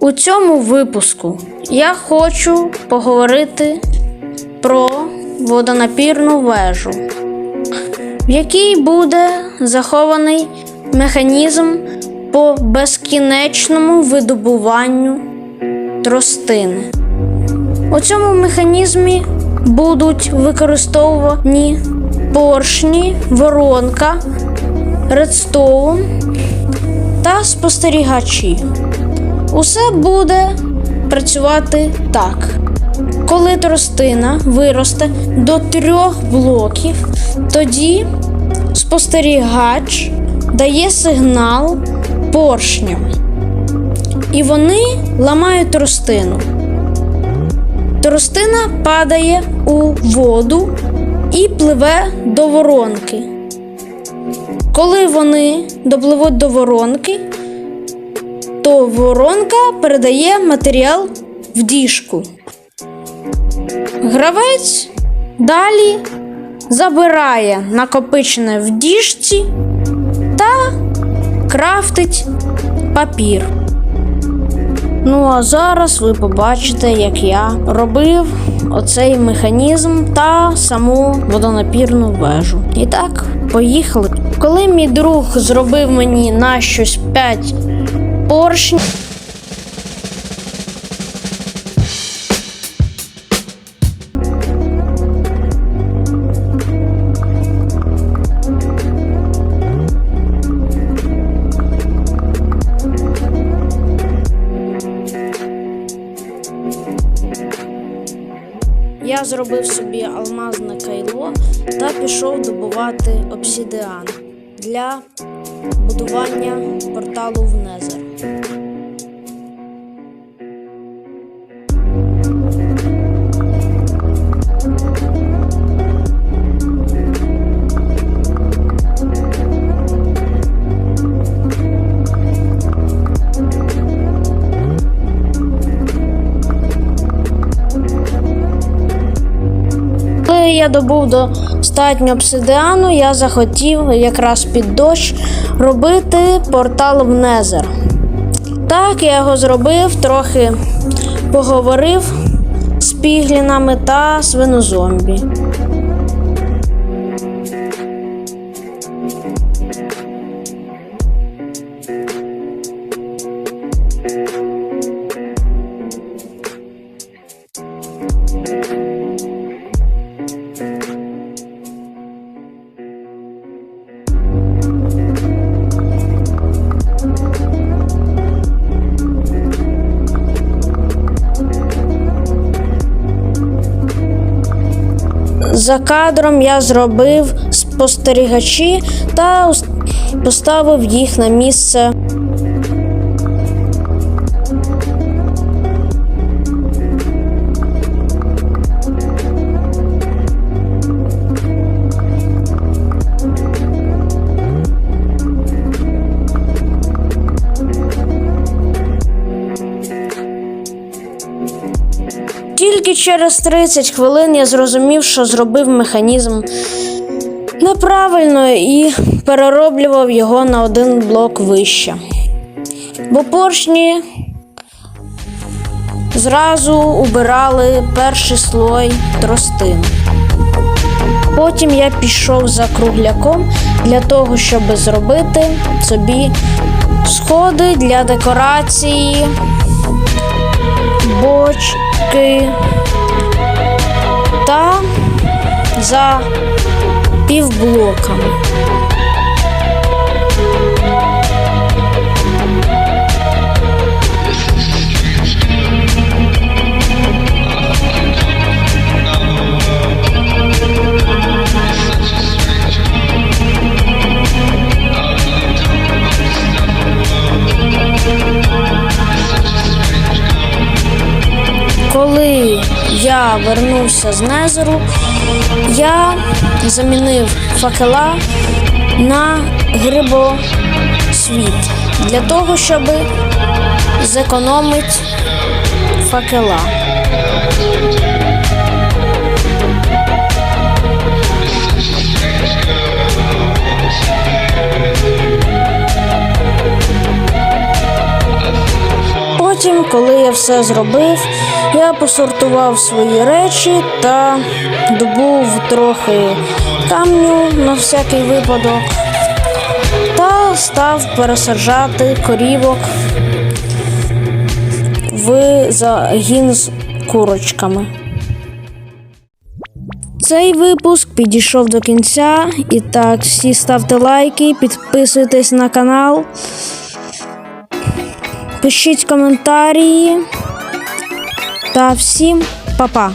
У цьому випуску я хочу поговорити про водонапірну вежу, в якій буде захований механізм по безкінечному видобуванню тростини. У цьому механізмі будуть використовувані поршні, воронка, редстоун та спостерігачі. Усе буде працювати так. Коли тростина виросте до трьох блоків, тоді спостерігач дає сигнал поршням. І вони ламають тростину. Тростина падає у воду і пливе до воронки. Коли вони допливуть до воронки, то воронка передає матеріал в діжку. Гравець далі забирає накопичене в діжці та крафтить папір. Ну а зараз ви побачите, як я робив оцей механізм та саму водонапірну вежу. І так, поїхали. Коли мій друг зробив мені на щось 5 поршнів. Я зробив собі алмазне кайло та пішов добувати обсідіан для будування порталу в Незер. Я добув достатньо обсидіану, я захотів якраз під дощ робити портал в Незер. Так, я його зробив, трохи поговорив з піглінами та свинозомбі. За кадром я зробив спостерігачі та поставив їх на місце. Тільки через 30 хвилин я зрозумів, що зробив механізм неправильно і перероблював його на один блок вище. Бо поршні зразу убирали перший слой тростин. Потім я пішов за кругляком для того, щоб зробити собі сходи для декорації, бочки та за півблоками. Коли я вернувся з Незеру, я замінив факела на грибосвіт для того, щоб зекономити факела. Потім, коли я все зробив, я посортував свої речі та добув трохи камню на всякий випадок та став пересаджати корівок в загін з курочками. Цей випуск підійшов до кінця. І так, всі ставте лайки, підписуйтесь на канал, пишіть коментарі. Та всім па-па!